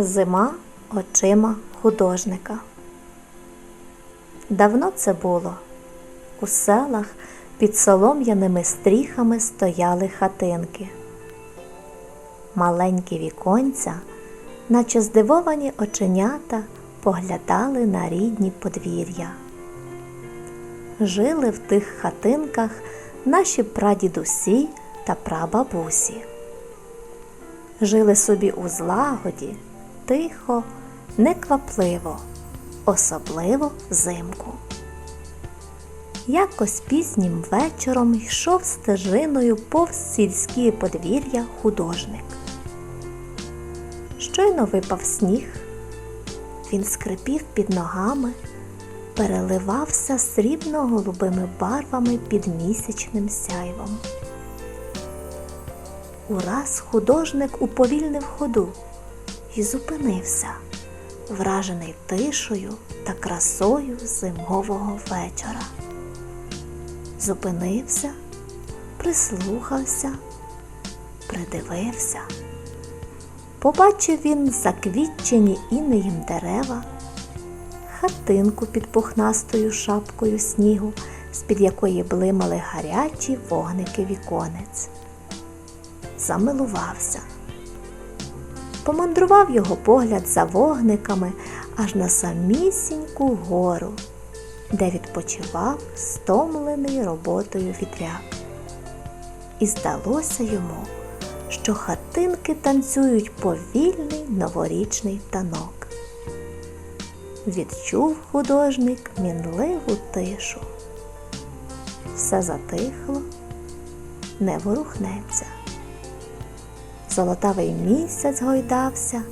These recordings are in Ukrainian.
Зима очима художника. Давно це було. У селах під солом'яними стріхами стояли хатинки. Маленькі віконця, наче здивовані оченята, поглядали на рідні подвір'я. Жили в тих хатинках наші прадідусі та прабабусі. Жили собі у злагоді, тихо, неквапливо, особливо взимку. Якось пізнім вечором йшов стежиною повз сільські подвір'я художник. Щойно випав сніг, він скрипів під ногами, переливався срібно-голубими барвами під місячним сяйвом. Ураз художник уповільнив ходу і зупинився, вражений тишою та красою зимового вечора. Зупинився, прислухався, придивився. Побачив він заквітчені інеєм дерева, хатинку під пухнастою шапкою снігу, з-під якої блимали гарячі вогники віконець. Замилувався. Помандрував його погляд за вогниками аж на самісіньку гору, де відпочивав стомлений роботою вітряк. І здалося йому, що хатинки танцюють повільний новорічний танок. Відчув художник мінливу тишу. Все затихло, не ворухнеться. Золотавий місяць гойдався,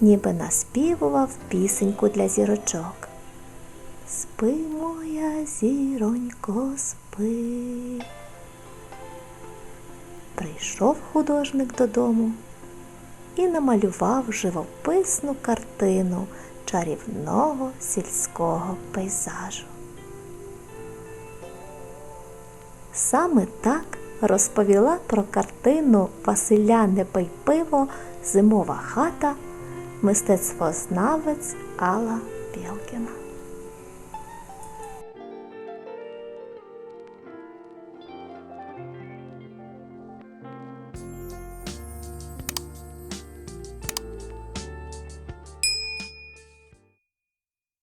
ніби наспівував пісеньку для зірочок. Спи, моя зіронько, спи. Прийшов художник додому і намалював живописну картину чарівного сільського пейзажу. Саме так розповіла про картину Василя Непайпиво Зимова хата мистецтвознавець Алла Білкіна.